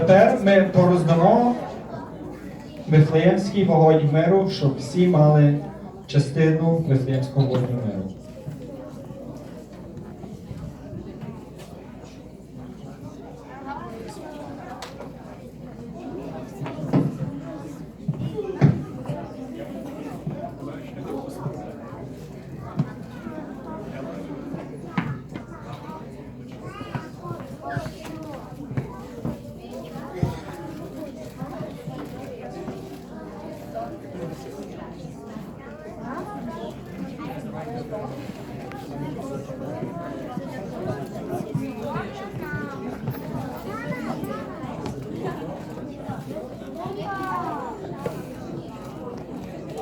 Тепер ми пороздамо Вифлеємський вогонь миру, щоб всі мали частину Вифлеємського вогню миру.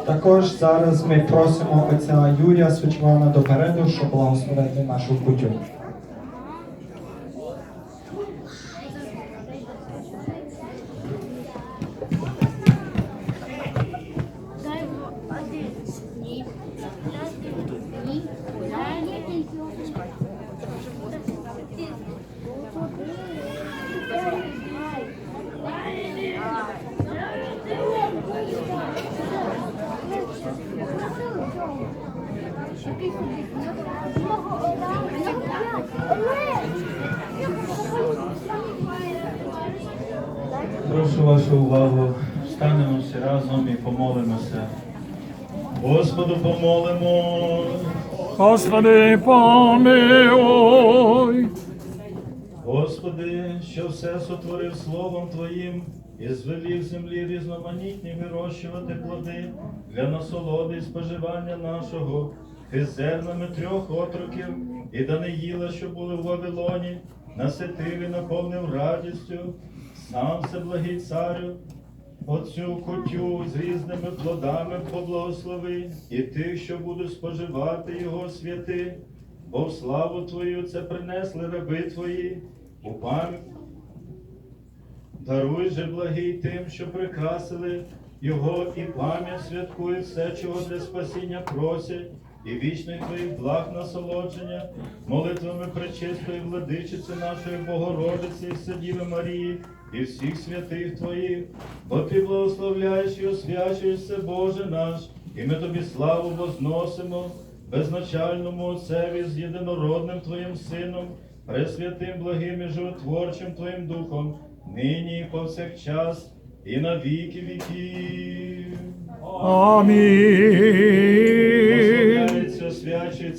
Також зараз ми просимо отця Юрія Свичвана допереду, щоб благословити нашу кутю. Прошу вашу увагу. Станемо всі разом і помолимося. Господу помолимо. Господи, помилуй. Господи, що все сотворив Словом Твоїм і звелів землі різноманітні вирощувати плоди для насолоди і споживання нашого, ти зернами трьох отроків і Даниїла, що були в Вавилоні, наситив і наповнив радістю, сам все благий царю, Оцю кутю з різними плодами поблагослови, і тих, що будуть споживати його святи, бо в славу Твою це принесли раби Твої, у пам'ять. Даруй же благий тим, що прикрасили його і пам'ять святкують все, чого для спасіння просять, і вічних твоїх благ насолодження, молитвами пречистої владичиці нашої Богородиці і Сидіви Марії, і всіх святих Твоїх, бо Ти благословляєш і освячуєшся, Боже наш, і ми Тобі славу возносимо, безначальному Отцеві з єдинородним Твоїм Сином, пресвятим, благим і животворчим Твоїм Духом, нині і повсякчас, і на віки віків. Амінь.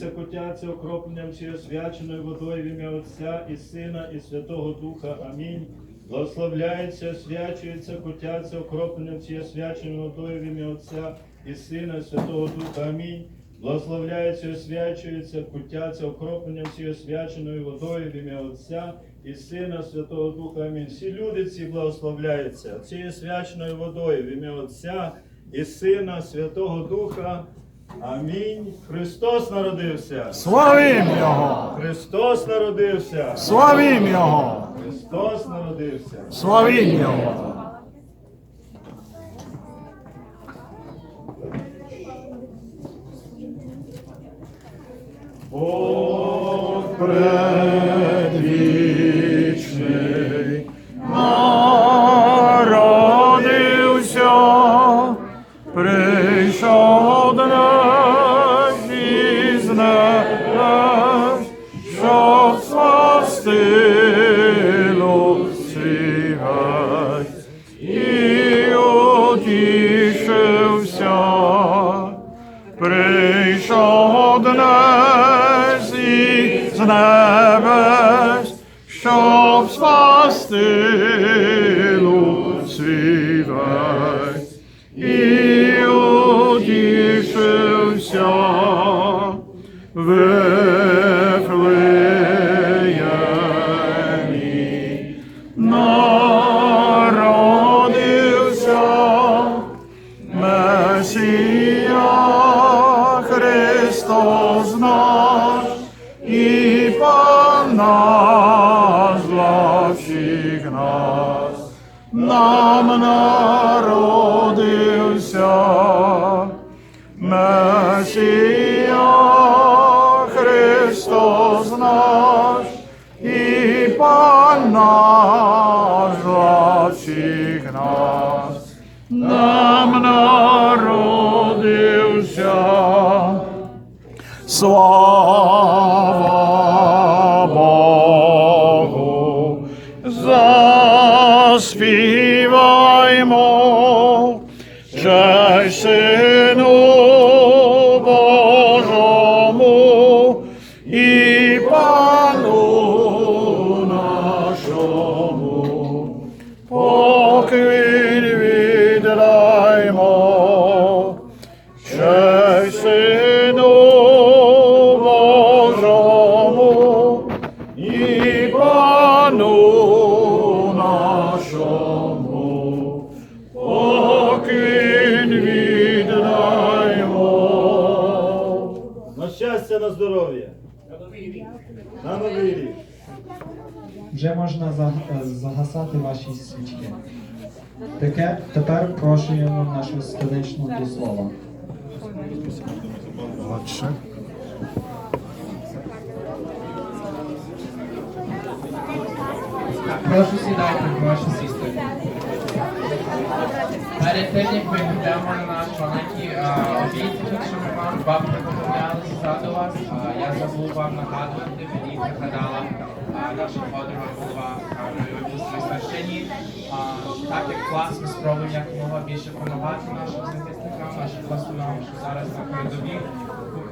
Благословляється, котяться окропленням чи освяченою водою в ім'я Отця і Сина, і Святого Духа. Амінь. Благословляється, освячується, котяться окропленням чи освяченою водою в ім'я Отця і Сина, і Святого Духа. Амінь. Благословляється, освячується, кутяться окропленням чи освяченою водою в ім'я Отця і Сина, Святого Духа. Амінь. Всі люди ці благословляються цією освяченою водою в ім'я Отця і Сина, Святого Духа. Амінь. Христос народився. Славім Його! Христос народився. Славім Його! Христос народився. Славім Його! Бог Предвічний народився, прийшов небес, щоб спасти свій весь, і утішився нам народився Месія Христос наш і Пан наш всіх нас, нам народився. Слава заспіваймо, честь Сину Божому і Пану нашому, поклін здоров'я. На новий рік. Вже можна е, загасати ваші свічки. Таке тепер прошуємо нашу столичну до слова. Отче. Прошу сідайте, прошу сісти. Перед ми йдемо на наш маленький обід, тут, що ми вам, вам приготовляли ззаду вас, я забув вам нагадувати, мені пригадала наша подруга в священні. Так як клас ми спробуємо якомога більше допомагати нашим захисникам, нашим пластунам, що зараз на передовій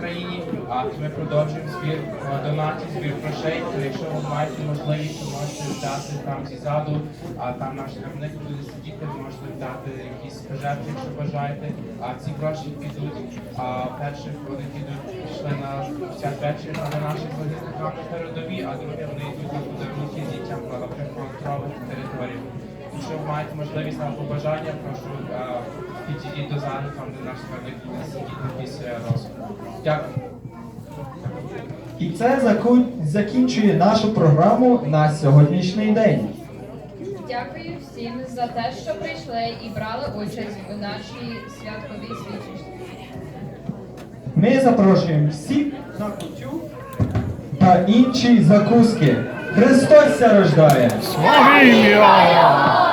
Україні. А ми продовжуємо збір а, донатів, збір грошей. То якщо ви маєте можливість, то можете взяти там ззаду, а там наш керівник буде сидіти, можете взяти якісь пожертви, якщо бажаєте. А ці гроші підуть. А перші вони підуть пішли на ця вечір на наших захисникам на передовій, а другі вони йдуть на подарунки дітям на прифронтових територіях. Якщо ви маєте можливість або бажання, прошу а, підійдіть до зали, там де наш сидіти після розгляду. Дякую. І це закінчує нашу програму на сьогоднішній день. Дякую всім за те, що прийшли і брали участь у нашій святковій свічі. Ми запрошуємо всіх на кутю та інші закуски. Христос ся рождає! Славім'я!